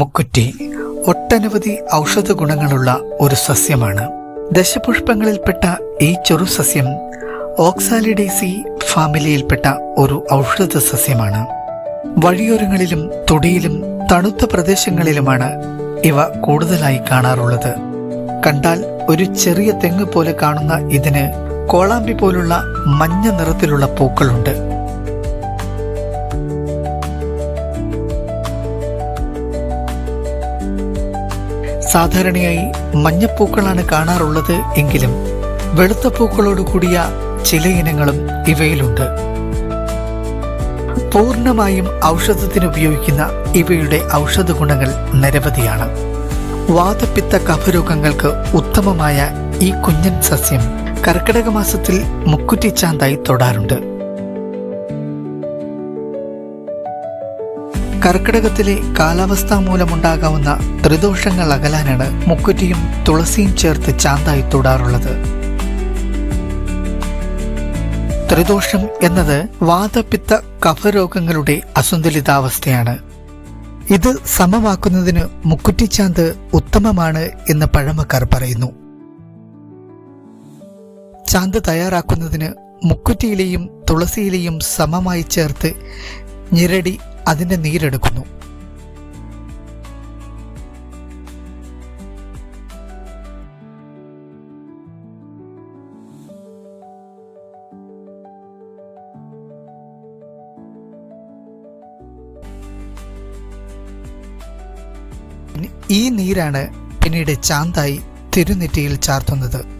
മുക്കുറ്റി ഒട്ടനവധി ഔഷധ ഗുണങ്ങളുള്ള ഒരു സസ്യമാണ്. ദശപുഷ്പങ്ങളിൽപ്പെട്ട ഈ ചെറു സസ്യം ഓക്സാലിഡേസി ഫാമിലിയിൽപ്പെട്ട ഒരു ഔഷധ സസ്യമാണ്. വഴിയോരങ്ങളിലും തൊടിയിലും തണുത്ത പ്രദേശങ്ങളിലുമാണ് ഇവ കൂടുതലായി കാണാറുള്ളത്. കണ്ടാൽ ഒരു ചെറിയ തെങ്ങ് പോലെ കാണുന്ന ഇതിന് കോളാമ്പി പോലുള്ള മഞ്ഞ നിറത്തിലുള്ള പൂക്കളുണ്ട്. സാധാരണയായി മഞ്ഞപ്പൂക്കളാണ് കാണാറുള്ളത് എങ്കിലും വെളുത്ത പൂക്കളോട് കൂടിയ ചില ഇനങ്ങളും ഇവയിലുണ്ട്. പൂർണമായും ഔഷധത്തിന് ഉപയോഗിക്കുന്ന ഇവയുടെ ഔഷധ ഗുണങ്ങൾ നിരവധിയാണ്. വാതപിത്ത കഫരോഗങ്ങൾക്ക് ഉത്തമമായ ഈ കുഞ്ഞൻ സസ്യം കർക്കിടക മാസത്തിൽ മുക്കുറ്റിച്ചാന്തായി തൊടാറുണ്ട്. കർക്കിടകത്തിലെ കാലാവസ്ഥ മൂലമുണ്ടാകാവുന്ന ത്രിദോഷങ്ങൾ അകലാനാണ് മുക്കുറ്റിയും തുളസിയും ചേർത്ത് ചാന്തായി തൊടാറുള്ളത്. ത്രിദോഷം എന്നത് വാതപിത്ത കഫരോഗങ്ങളുടെ അസന്തുലിതാവസ്ഥയാണ്. ഇത് സമമാക്കുന്നതിന് മുക്കുറ്റിച്ചാന്ത് ഉത്തമമാണ് എന്ന് പഴമക്കാർ പറയുന്നു. ചാന്ത് തയ്യാറാക്കുന്നതിന് മുക്കുറ്റിയിലെയും തുളസിയിലെയും സമമായി ചേർത്ത് ഞെരടി അതിന്റെ നീരെടുക്കുന്നു. ഈ നീരാണ് പിന്നീട് ചാന്തായി തിരുനെറ്റിയിൽ ചാർത്തുന്നത്.